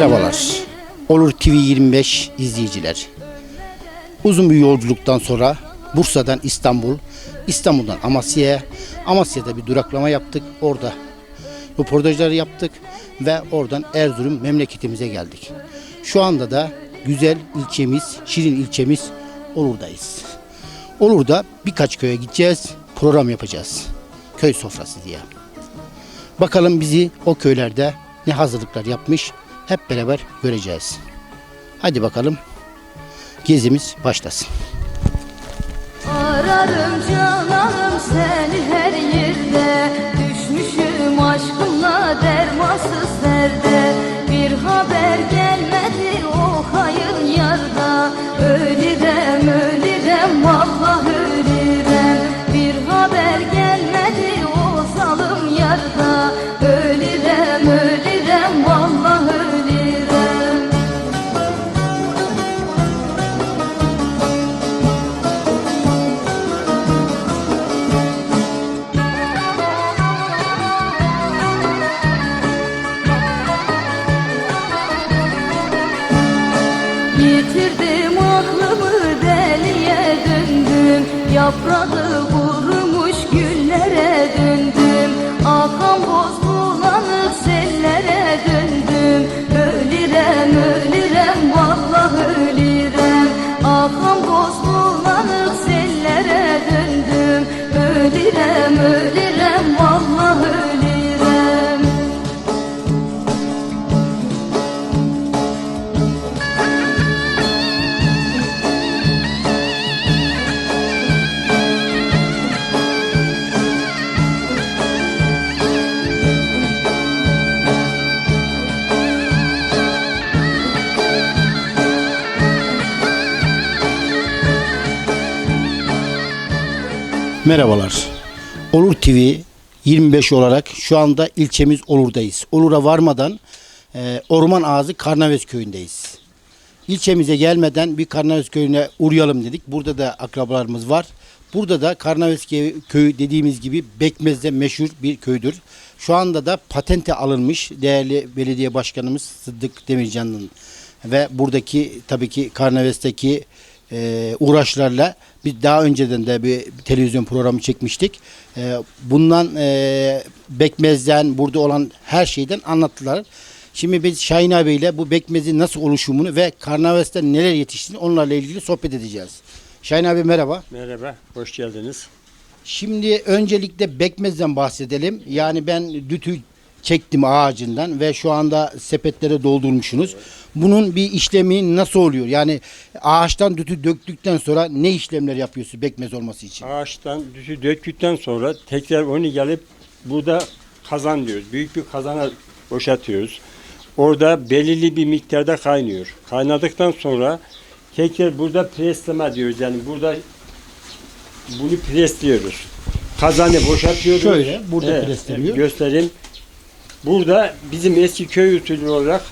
Merhabalar. Olur TV 25 izleyiciler. Uzun bir yolculuktan sonra Bursa'dan İstanbul, İstanbul'dan Amasya'ya, Amasya'da bir duraklama yaptık. Orada röportajları yaptık ve oradan Erzurum memleketimize geldik. Şu anda da güzel ilçemiz, Şirin ilçemiz Olur'dayız. Olur'da birkaç köye gideceğiz, program yapacağız. Köy sofrası diye. Bakalım bizi o köylerde ne hazırlıklar yapmış hep beraber göreceğiz. Hadi bakalım gezimiz başlasın. Ararım cananım seni her yerde Düşmüşüm aşkınla dermansız derde Bir haber gelmedi o hayır yarda Ölürem Yaprağı kurumuş güllere döndüm. Akan boz bulanık sellere döndüm. Ölürem ölürem vallahi ölürem Akan boz bulanık sellere döndüm. Ölürem ölürem Merhabalar. Olur TV 25 olarak şu anda ilçemiz Olur'dayız. Olur'a varmadan e, Orman Ağzı Karnaves köyündeyiz. İlçemize gelmeden bir Karnaves köyüne uğrayalım dedik. Burada da akrabalarımız var. Burada da Karnaves köyü- dediğimiz gibi Bekmez'de meşhur bir köydür. Şu anda da patente alınmış değerli belediye başkanımız Sıddık Demircan'ın ve buradaki tabii ki Karnaves'teki e, uğraşlarla biz daha önceden de bir televizyon programı çekmiştik. E, bundan e, Bekmez'den burada olan her şeyden anlattılar. Şimdi biz Şahin abiyle bu Bekmez'in nasıl oluşumunu ve Karnaves'te neler yetiştiğini onlarla ilgili sohbet edeceğiz. Şahin abi merhaba. Merhaba, hoş geldiniz. Şimdi öncelikle Bekmez'den bahsedelim. Yani ben dütü çektim ağacından ve şu anda sepetlere doldurmuşsunuz. Bunun bir işlemi nasıl oluyor? Yani ağaçtan dütü döktükten sonra ne işlemler yapıyorsun bekmez olması için? Ağaçtan düşü döktükten sonra tekrar onu gelip burada kazan diyoruz. Büyük bir kazana boşaltıyoruz. Orada belirli bir miktarda kaynıyor. Kaynadıktan sonra tekrar burada presleme diyoruz. Yani burada bunu presliyoruz. Kazanı boşaltıyoruz. Şöyle, burada presleniyor. göstereyim. Burada bizim eski köy usulü olarak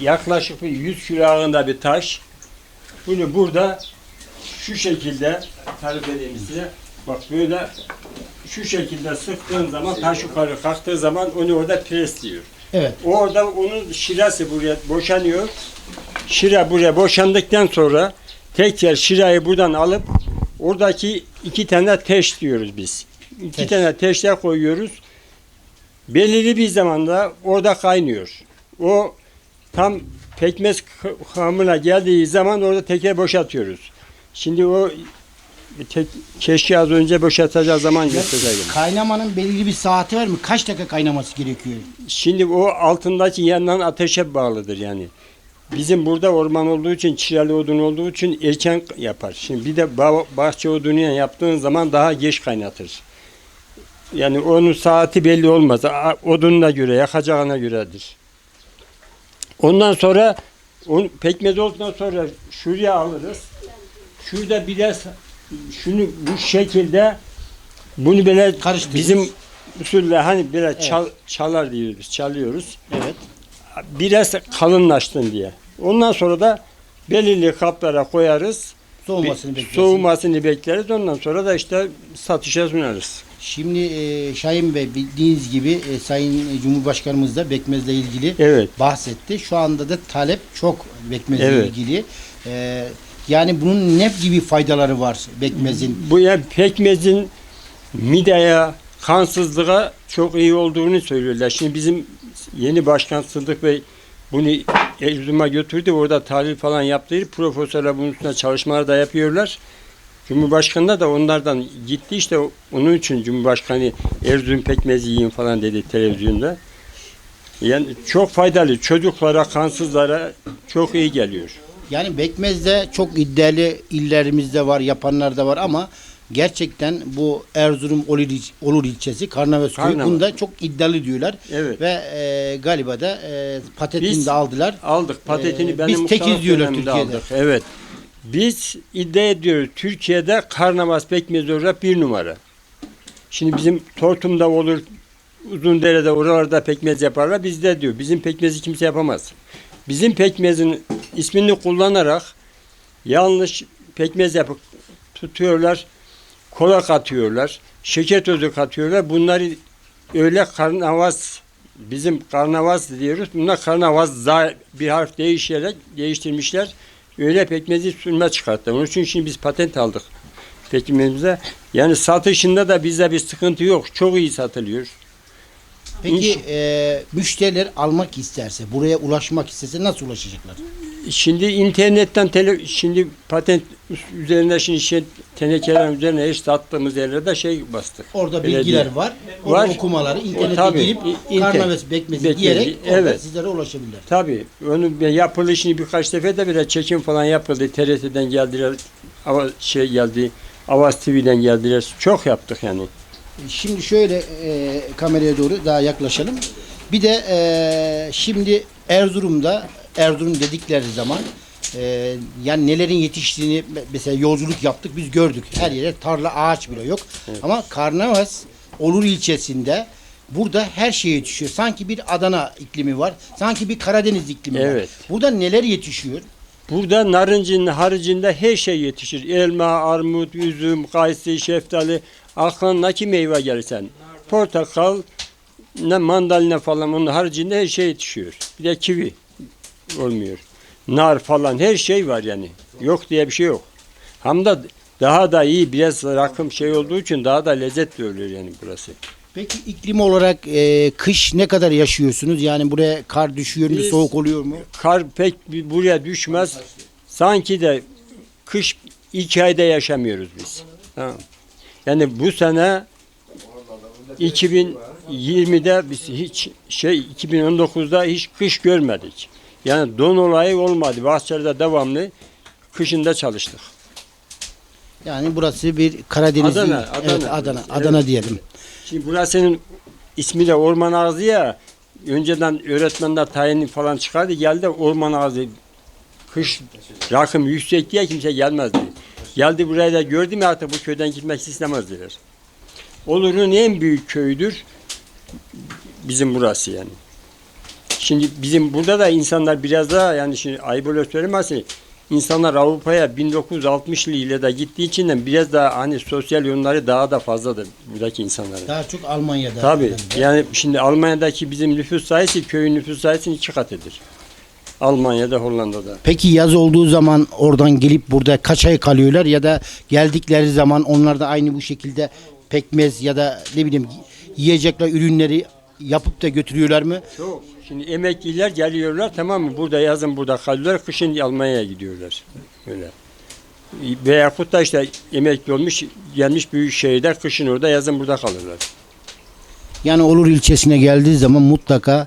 yaklaşık bir 100 kilo bir taş. Bunu burada şu şekilde tarif edeyim size. Bak böyle şu şekilde sıktığın zaman taş yukarı kalktığı zaman onu orada presliyor. Evet. Orada onun şirası buraya boşanıyor. Şira buraya boşandıktan sonra tekrar şirayı buradan alıp oradaki iki tane teş diyoruz biz. İki Teş. tane teşler koyuyoruz. Belirli bir zamanda orada kaynıyor. O tam pekmez kıvamına geldiği zaman orada tekrar boşaltıyoruz. Şimdi o tek, keşke az önce boşaltacağı zaman göstereyim. Kaynamanın belirli bir saati var mı? Kaç dakika kaynaması gerekiyor? Şimdi o altındaki yandan ateşe bağlıdır yani. Bizim burada orman olduğu için, çiğreli odun olduğu için erken yapar. Şimdi bir de bah- bahçe odunu yaptığın zaman daha geç kaynatır. Yani onun saati belli olmaz. Odununa göre, yakacağına göredir. Ondan sonra on, pekmez olduktan sonra şuraya alırız. Şurada biraz şunu bu şekilde bunu böyle bizim usulle hani biraz çal, çalar diyoruz biz çalıyoruz. Evet. Biraz kalınlaşsın diye. Ondan sonra da belirli kaplara koyarız. Soğumasını bekliyorsun. Soğumasını bekleriz. Ondan sonra da işte satışa sunarız. Şimdi e, Şahin Bey bildiğiniz gibi e, Sayın Cumhurbaşkanımız da Bekmez'le ilgili Evet. bahsetti. Şu anda da talep çok Bekmez'le Evet. ilgili. E, yani bunun ne gibi faydaları var Bekmez'in? Bu ya pekmezin mideye, kansızlığa çok iyi olduğunu söylüyorlar. Şimdi bizim yeni başkan Sıddık Bey bunu Erzurum'a götürdü. Orada tahlil falan yaptırdı. Profesörler bunun üstüne çalışmalar da yapıyorlar. Cumhurbaşkanı da onlardan gitti işte onun için Cumhurbaşkanı Erzurum pekmezi yiyin falan dedi televizyonda. Yani çok faydalı. Çocuklara, kansızlara çok iyi geliyor. Yani Bekmez'de çok iddialı illerimizde var, yapanlar da var ama gerçekten bu Erzurum Olur, Olur ilçesi Karnavas köyü Karnavas. bunda çok iddialı diyorlar. Evet. Ve e, galiba da e, patetini Biz- de aldılar. Aldık patetini Ee, benim biz tekiz diyorlar Türkiye'de. Aldık. Evet. Biz iddia ediyoruz Türkiye'de karnavas pekmezi olarak bir numara. Şimdi bizim Tortum'da olur, Uzundere'de oralarda pekmez yaparlar. Bizde diyor. Bizim pekmezi kimse yapamaz. Bizim pekmezin ismini kullanarak yanlış pekmez yapıp tutuyorlar. Kola katıyorlar. Şeker tozu katıyorlar. Bunları öyle karnavas bizim karnavas diyoruz. Bunlar karnavas za bir harf değişerek değiştirmişler. Öyle pekmezi sürme çıkarttılar. Onun için şimdi biz patent aldık pekmezimize. Yani satışında da bizde bir sıkıntı yok. Çok iyi satılıyor. Peki e, müşteriler almak isterse, buraya ulaşmak istese nasıl ulaşacaklar? Şimdi internetten tele, şimdi patent üzerinde şimdi şey, tenekelerin üzerine eş sattığımız yerlerde şey bastık. Orada Belediye. bilgiler var. Orada Var. okumaları, internete tabii, girip i- internet- Karnavas Bekmezi Bekmezi, diyerek orada evet. sizlere ulaşabilirler. Tabii. Onun bir yapılışını birkaç defa da bile çekim falan yapıldı. TRT'den geldiler. Ava, şey geldi. Avaz TV'den geldiler. Çok yaptık yani. Şimdi şöyle e, kameraya doğru daha yaklaşalım. Bir de e, şimdi Erzurum'da Erzurum dedikleri zaman e, yani nelerin yetiştiğini me- mesela yolculuk yaptık biz gördük. Her yere tarla ağaç bile yok. Ama Karnavas Olur ilçesinde burada her şey yetişiyor. Sanki bir Adana iklimi var. Sanki bir Karadeniz iklimi var. Evet. Burada neler yetişiyor? Burada narıncının haricinde her şey yetişir. Elma, armut, üzüm, kayısı, şeftali. Aklına ki meyve gelirsen. Portakal, ne mandalina falan onun haricinde her şey yetişiyor. Bir de kivi olmuyor. Nar falan her şey var yani. Yok diye bir şey yok. Hem de daha da iyi biraz rakım şey olduğu için daha da lezzetli oluyor yani burası. Peki iklim olarak e, kış ne kadar yaşıyorsunuz? Yani buraya kar düşüyor mu, Biz- soğuk oluyor mu? Kar pek bir buraya düşmez. Sanki de kış iki ayda yaşamıyoruz biz. Tamam. Yani bu sene 2020'de biz hiç şey 2019'da hiç kış görmedik. Yani don olayı olmadı. Bahçelerde devamlı kışında çalıştık. Yani burası bir Karadeniz'in Adana, Adana. evet, Adana. Adana diyelim. Şimdi burasının ismi de Orman Ağzı ya. Önceden öğretmenler tayin falan çıkardı. Geldi Orman Ağzı. Kış rakım yüksek diye kimse gelmezdi. Geldi buraya da gördüm ya artık bu köyden gitmek istemezdiler. Olur'un en büyük köyüdür. Bizim burası yani. Şimdi bizim burada da insanlar biraz daha yani şimdi ayıp öyle söylemezsin. İnsanlar Avrupa'ya 1960'lı ile de gittiği için de biraz daha hani sosyal yönleri daha da fazladır buradaki insanların. Daha çok Almanya'da. Tabii. herhalde. Yani şimdi Almanya'daki bizim nüfus sayısı köyün nüfus sayısının iki katıdır. Almanya'da, Hollanda'da. Peki yaz olduğu zaman oradan gelip burada kaç ay kalıyorlar ya da geldikleri zaman onlar da aynı bu şekilde pekmez ya da ne bileyim yiyecekler ürünleri yapıp da götürüyorlar mı? Çok. Şimdi emekliler geliyorlar tamam mı? Burada yazın burada kalıyorlar, kışın Almanya'ya gidiyorlar. Öyle. Veyahut da işte emekli olmuş, gelmiş büyük şehirde kışın orada, yazın burada kalırlar. Yani Olur ilçesine geldiği zaman mutlaka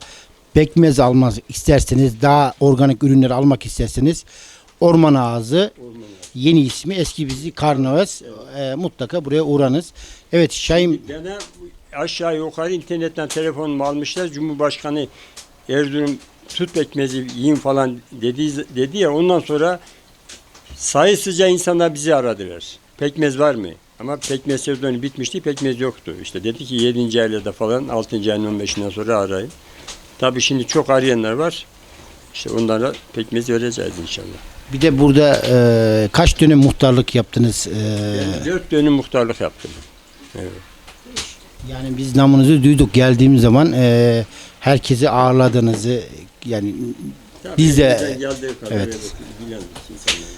pekmez almak isterseniz daha organik ürünleri almak isterseniz Orman Ağzı yeni ismi eski bizi Karnavas e, mutlaka buraya uğranız. Evet Şahin Bana aşağı yukarı internetten telefonumu almışlar. Cumhurbaşkanı Erzurum tut pekmezi yiyin falan dedi, dedi ya ondan sonra sayısızca insanlar bizi aradılar. Pekmez var mı? Ama pekmez sezonu bitmişti, pekmez yoktu. İşte dedi ki 7. aylarda falan 6. ayın 15'inden sonra arayın. Tabii şimdi çok arayanlar var. İşte onlara pekmez vereceğiz inşallah. bir de burada e, kaç dönem muhtarlık yaptınız? E, Yani dört dönüm muhtarlık yaptım. Yani biz namınızı duyduk geldiğimiz zaman e, herkesi ağırladığınızı yani Biz de- evet. insanlar.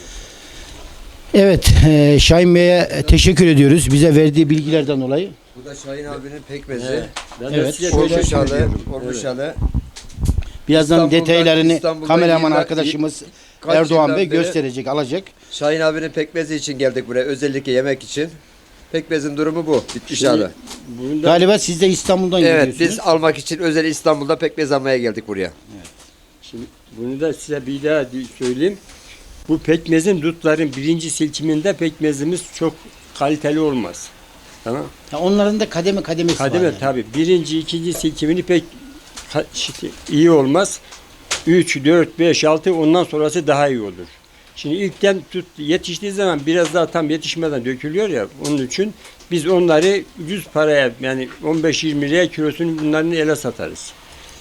evet e, Şahin Bey'e teşekkür ediyoruz bize verdiği bilgilerden dolayı. Bu da Şahin abinin pekmezi. Evet. Ben de Evet. size şöyle Ormuşalı, söylüyorum. Ormuşalı. Birazdan İstanbul'dan- detaylarını İstanbul'dan kameraman arkadaşımız Erdoğan Bey gösterecek, alacak. Şahin abinin pekmezi için geldik buraya. Özellikle yemek için. Pekmezin durumu bu. Bitmiş Şimdi- hali. Bunda Galiba siz de İstanbul'dan Evet geliyorsunuz. biz almak için özel İstanbul'da pekmez almaya geldik buraya. Şimdi bunu da size bir daha di- söyleyeyim. Bu pekmezin dutların birinci silkiminde pekmezimiz çok kaliteli olmaz. Tamam. Ha, onların da kademe kademesi Kademe var. yani. tabi. Birinci, ikinci silkimini pek ka- şi- iyi olmaz. 3, 4, 5, 6 ondan sonrası daha iyi olur. Şimdi ilkten tut yetiştiği zaman biraz daha tam yetişmeden dökülüyor ya onun için biz onları 100 paraya yani 15-20 liraya kilosunu bunların ele satarız.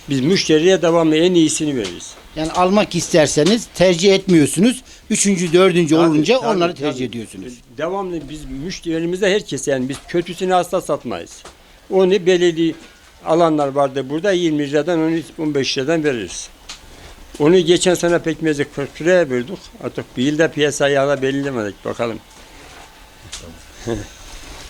Biz müşteriye devamlı en iyisini veririz. Yani almak isterseniz tercih etmiyorsunuz. Üçüncü, dördüncü Tabii, olunca tabii, onları tabii. tercih ediyorsunuz. Devamlı biz müşterilerimize herkes yani biz kötüsünü asla satmayız. Onu belirli alanlar vardı burada 20 liradan 13 15 liradan veririz. Onu geçen sene pekmezi 40 liraya verdik. Artık bir yılda piyasayı hala belirlemedik bakalım.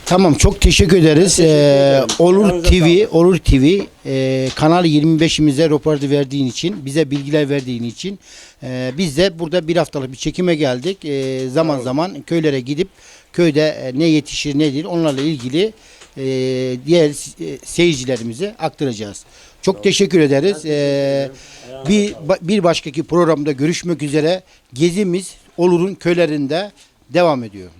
Tamam çok teşekkür ederiz. teşekkür Ee. Olur Ayağınıza TV, sağlık. Olur TV e, Kanal 25'imize röportaj verdiğin için, bize bilgiler verdiğin için e, biz de burada bir haftalık bir çekime geldik. E, zaman zaman köylere gidip köyde e, ne yetişir ne değil onlarla ilgili e, diğer e, seyircilerimize aktaracağız. Çok teşekkür ederiz. E, bir ba- bir başkaki programda görüşmek üzere. Gezimiz Olur'un köylerinde devam ediyor.